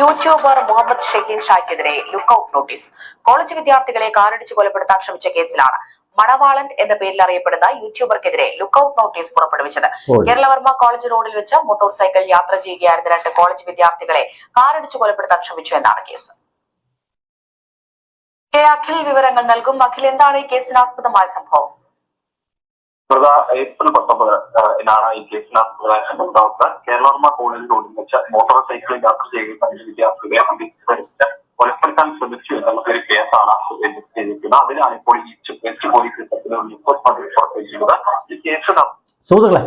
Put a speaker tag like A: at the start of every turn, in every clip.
A: YouTuber Muhammad Shaheen ഷായ്ക്കെതിരെ lookout notice. College വിദ്യാർത്ഥികളെ കാറടിച്ച് കൊലപ്പെടുത്താൻ ശ്രമിച്ച കേസിലാണ് മണവാളൻ എന്ന പേരിൽ അറിയപ്പെടുന്ന യൂട്യൂബർക്കെതിരെ ലുക്കൌട്ട് നോട്ടീസ് പുറപ്പെടുവിച്ചത്. കേരളവർമ്മ കോളേജ് റോഡിൽ വെച്ച് മോട്ടോർ സൈക്കിൾ യാത്ര ചെയ്യുകയായിരുന്ന രണ്ട് കോളേജ് വിദ്യാർത്ഥികളെ കാറടിച്ച് കൊലപ്പെടുത്താൻ ശ്രമിച്ചു എന്നാണ് കേസ്. കെ അഖിൽ വിവരങ്ങൾ നൽകും. അഖിൽ എന്താണ് ഈ കേസിനാസ്പദമായ സംഭവം?
B: ഏപ്രിൽ പത്തൊമ്പത് എന്നാണ് ഈ കേസിനകത്ത് കേരളവർമ്മ കോളേജ് റോഡിൽ വെച്ച് മോട്ടോർ സൈക്കിളിൽ യാത്ര അഞ്ച് വിദ്യാർത്ഥികളെ അടിച്ച് കൊലപ്പെടുത്താൻ ശ്രമിച്ചു എന്നുള്ള ഒരു കേസാണ് ചെയ്തിരിക്കുന്നത് അതിനാണ് ഇപ്പോൾ ഈ വെസ്റ്റ് പോലീസ് പുറപ്പെടുവിച്ചിട്ടുള്ളത് ഈ കേസ്
C: സുഹൃത്തുക്കളെ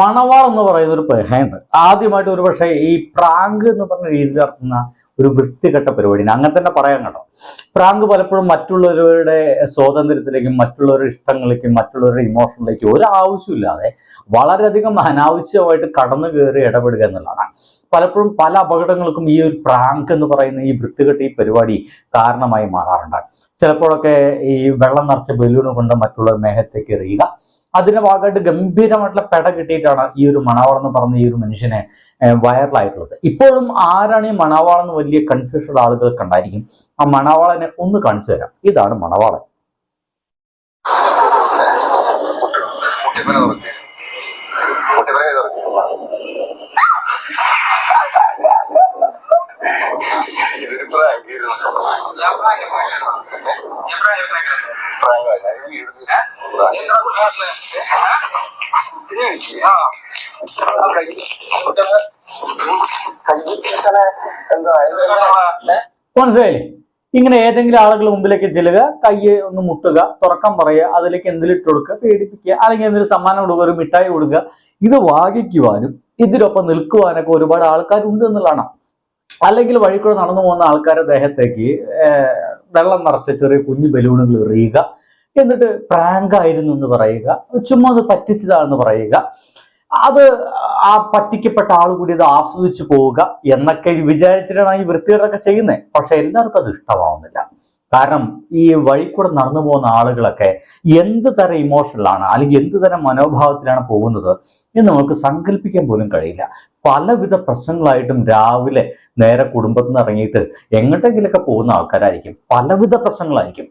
C: മണവാൾ എന്ന് പറയുന്ന ഒരു പേഹയുണ്ട്. ആദ്യമായിട്ട് ഒരു പക്ഷേ ഈ പ്രാങ്ക് എന്ന് പറഞ്ഞ രീതിയിൽ നടത്തുന്ന ഒരു വൃത്തികെട്ട പരിപാടിയാണ്. അങ്ങനെ തന്നെ പറയാൻ കേട്ടോ. പ്രാങ്ക് പലപ്പോഴും മറ്റുള്ളവരുടെ സ്വാതന്ത്ര്യത്തിലേക്കും മറ്റുള്ളവരുടെ ഇഷ്ടങ്ങളിലേക്കും മറ്റുള്ളവരുടെ ഇമോഷനിലേക്കും ഒരു ആവശ്യമില്ലാതെ വളരെയധികം അനാവശ്യമായിട്ട് കടന്നു കയറി ഇടപെടുക എന്നുള്ളതാണ്. പലപ്പോഴും പല അപകടങ്ങൾക്കും ഈ ഒരു പ്രാങ്ക് എന്ന് പറയുന്ന ഈ വൃത്തികെട്ട ഈ പരിപാടി കാരണമായി മാറാറുണ്ട്. ചിലപ്പോഴൊക്കെ ഈ വെള്ളം നിറച്ച ബലൂണ് കൊണ്ട് മറ്റുള്ളവർ മേഘത്തേക്ക് എറിയുക അതിന്റെ ഭാഗമായിട്ട് ഗംഭീരമായിട്ടുള്ള പെട കിട്ടിയിട്ടാണ് ഈ ഒരു മണവാൾ എന്ന് പറഞ്ഞ ഈ ഒരു മനുഷ്യനെ വൈറലായിട്ടുള്ളത്. ഇപ്പോഴും ആരാണ് ഈ മണവാൾ എന്ന് വലിയ കൺഫ്യൂഷൻ ആളുകൾ കണ്ടായിരിക്കും. ആ മണവാളനെ ഒന്ന് കാണിച്ചു തരാം. ഇതാണ് മണവാളൻ.
D: ഇതൊരു
C: മനസ്സിലായില്ലേ? ഇങ്ങനെ ഏതെങ്കിലും ആളുകൾ മുമ്പിലേക്ക് ചെല്ലുക കയ്യെ ഒന്ന് മുട്ടുക തുറക്കം പറയുക അതിലേക്ക് എന്തെങ്കിലും ഇട്ട് കൊടുക്കുക പേടിപ്പിക്കുക അല്ലെങ്കിൽ എന്തെങ്കിലും സമ്മാനം കൊടുക്കുക ഒരു മിഠായി കൊടുക്കുക ഇത് വാങ്ങിക്കുവാനും ഇതിനൊപ്പം നിൽക്കുവാനൊക്കെ ഒരുപാട് ആൾക്കാരുണ്ട് എന്നുള്ളതാണ്. അല്ലെങ്കിൽ വഴി കൂടെ നടന്നു പോകുന്ന ആൾക്കാരുടെ ദേഹത്തേക്ക് വെള്ളം നിറച്ച ചെറിയ കുഞ്ഞു ബലൂണുകൾ എറിയുക എന്നിട്ട് പ്രാങ്ക് ആയിരുന്നു എന്ന് പറയുക ചുമ്മാ അത് പറ്റിച്ചതാണെന്ന് പറയുക. അത് ആ പറ്റിക്കപ്പെട്ട ആൾ കൂടി അത് ആസ്വദിച്ചു പോവുക എന്നൊക്കെ വിചാരിച്ചിട്ടാണ് ഈ വൃത്തികേടൊക്കെ ചെയ്യുന്നത് പക്ഷെ എല്ലാവർക്കും അത് ഇഷ്ടമാവുന്നില്ല. കാരണം ഈ വഴി കൂടെ നടന്നു പോകുന്ന ആളുകളൊക്കെ എന്ത് തരം ഇമോഷനിലാണ് അല്ലെങ്കിൽ എന്ത് തരം മനോഭാവത്തിലാണ് പോകുന്നത് എന്ന് നമുക്ക് സങ്കല്പിക്കാൻ പോലും കഴിയില്ല. പലവിധ പ്രശ്നങ്ങളായിട്ടും രാവിലെ നേരെ കുടുംബത്തിൽ നിന്ന് ഇറങ്ങിയിട്ട് എങ്ങോട്ടെങ്കിലൊക്കെ പോകുന്ന ആൾക്കാരായിരിക്കും. പലവിധ പ്രശ്നങ്ങളായിരിക്കും.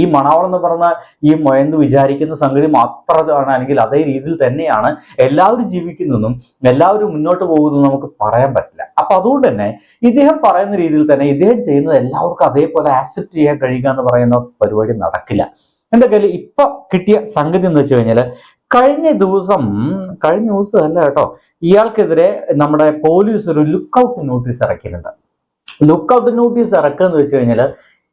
C: ഈ മണാവളം എന്ന് പറഞ്ഞ ഈ മൊയന്ന് വിചാരിക്കുന്ന സംഗതി മാത്രമാണ് അല്ലെങ്കിൽ അതേ രീതിയിൽ തന്നെയാണ് എല്ലാവരും ജീവിക്കുന്നതെന്നും എല്ലാവരും മുന്നോട്ട് പോകുന്നതെന്നും നമുക്ക് പറയാൻ പറ്റില്ല. അപ്പൊ അതുകൊണ്ട് തന്നെ ഇദ്ദേഹം പറയുന്ന രീതിയിൽ തന്നെ ഇദ്ദേഹം ചെയ്യുന്നത് എല്ലാവർക്കും അതേപോലെ ആക്സെപ്റ്റ് ചെയ്യാൻ കഴിയുക എന്ന് പറയുന്ന പരിപാടി നടക്കില്ല. കയ്യിൽ ഇപ്പൊ കിട്ടിയ സംഗതി എന്ന് വെച്ച് കഴിഞ്ഞാൽ കഴിഞ്ഞ ദിവസം കഴിഞ്ഞ ദിവസം അല്ല കേട്ടോ ഇയാൾക്കെതിരെ നമ്മുടെ പോലീസ് ഒരു ലുക്കൗട്ട് നോട്ടീസ് ഇറക്കിയിട്ടുണ്ട്. ലുക്കൗട്ട് നോട്ടീസ് ഇറക്കുക എന്ന് വെച്ച് കഴിഞ്ഞാൽ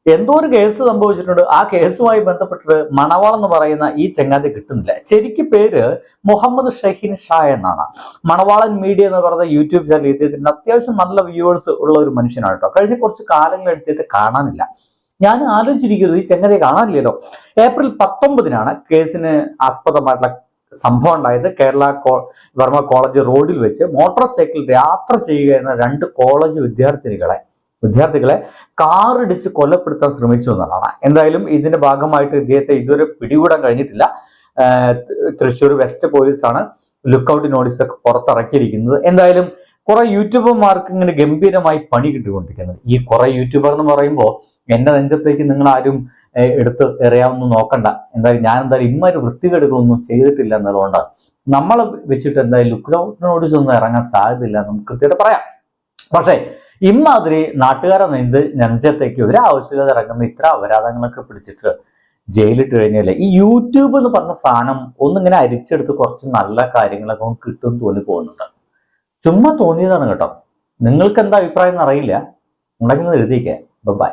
C: എന്തോ ഒരു കേസ് സംഭവിച്ചിട്ടുണ്ട്. ആ കേസുമായി ബന്ധപ്പെട്ടിട്ട് മണവാൾ എന്ന് പറയുന്ന ഈ ചെങ്ങാതി കിട്ടുന്നില്ല. ശരിക്കും പേര് മുഹമ്മദ് ഷഹീൻ ഷാ എന്നാണ്. മണവാളൻ മീഡിയ എന്ന് പറയുന്ന യൂട്യൂബ് ചാനൽ ഇദ്ദേഹത്തിന് അത്യാവശ്യം നല്ല വ്യൂവേഴ്സ് ഉള്ള ഒരു മനുഷ്യനാണ് കേട്ടോ. കഴിഞ്ഞ കുറച്ച് കാലങ്ങൾ എടുത്തിട്ട് കാണാനില്ല. ഞാൻ ആലോചിച്ചിരിക്കുന്നത് ഈ ചെങ്ങതിയെ കാണാനില്ലല്ലോ ഏപ്രിൽ പത്തൊമ്പതിനാണ് കേസിന് ആസ്പദമായിട്ടുള്ള സംഭവം ഉണ്ടായത്. കേരള കോ വർമ്മ കോളേജ് റോഡിൽ വെച്ച് മോട്ടോർ സൈക്കിൾ യാത്ര ചെയ്യുക എന്ന രണ്ട് കോളേജ് വിദ്യാർത്ഥിനികളെ വിദ്യാർത്ഥികളെ കാറിടിച്ച് കൊലപ്പെടുത്താൻ ശ്രമിച്ചു എന്നുള്ളതാണ് എന്തായാലും ഇതിന്റെ ഭാഗമായിട്ട് ഇദ്ദേഹത്തെ ഇതുവരെ പിടികൂടാൻ കഴിഞ്ഞിട്ടില്ല. തൃശ്ശൂർ വെസ്റ്റ് പോലീസാണ് ലുക്കൌട്ട് നോട്ടീസ് ഒക്കെ പുറത്തിറക്കിയിരിക്കുന്നത്. എന്തായാലും കുറെ യൂട്യൂബർമാർക്ക് ഇങ്ങനെ ഗംഭീരമായി പണി കിട്ടിക്കൊണ്ടിരിക്കുന്നത്. ഈ കുറെ യൂട്യൂബർ എന്ന് പറയുമ്പോൾ എന്റെ നെഞ്ചത്തേക്ക് നിങ്ങൾ ആരും എടുത്ത് എറിയാവുന്ന നോക്കണ്ട. എന്തായാലും ഞാൻ എന്തായാലും ഇമ്മാര് വൃത്തികേടുകളൊന്നും ചെയ്തിട്ടില്ല എന്നതുകൊണ്ട്. നമ്മൾ വെച്ചിട്ട് എന്തായാലും ലുക്കൌട്ട് നോട്ടീസ് ഒന്നും ഇറങ്ങാൻ സാധ്യതയില്ല നമുക്ക് കൃത്യമായിട്ട് പറയാം. പക്ഷേ ഇമാതിരി നാട്ടുകാരെ നെഞ്ച് നെഞ്ചത്തേക്ക് ഒരു ആവശ്യമില്ലാതെ ഇറങ്ങുന്ന ഇത്ര അപരാധങ്ങളൊക്കെ പിടിച്ചിട്ട് ജയിലിട്ട് കഴിഞ്ഞാലേ ഈ യൂട്യൂബ് എന്ന് പറഞ്ഞ സാധനം ഒന്നിങ്ങനെ അരിച്ചെടുത്ത് കുറച്ച് നല്ല കാര്യങ്ങളൊക്കെ കിട്ടും തോന്നി പോകുന്നുണ്ട്. ചുമ്മാ തോന്നിയതാണ് കേട്ടോ. നിങ്ങൾക്ക് എന്താ അഭിപ്രായം എന്നറിയില്ല. ഉണ്ടെങ്കിൽ എഴുതിയിക്കേ ബൈ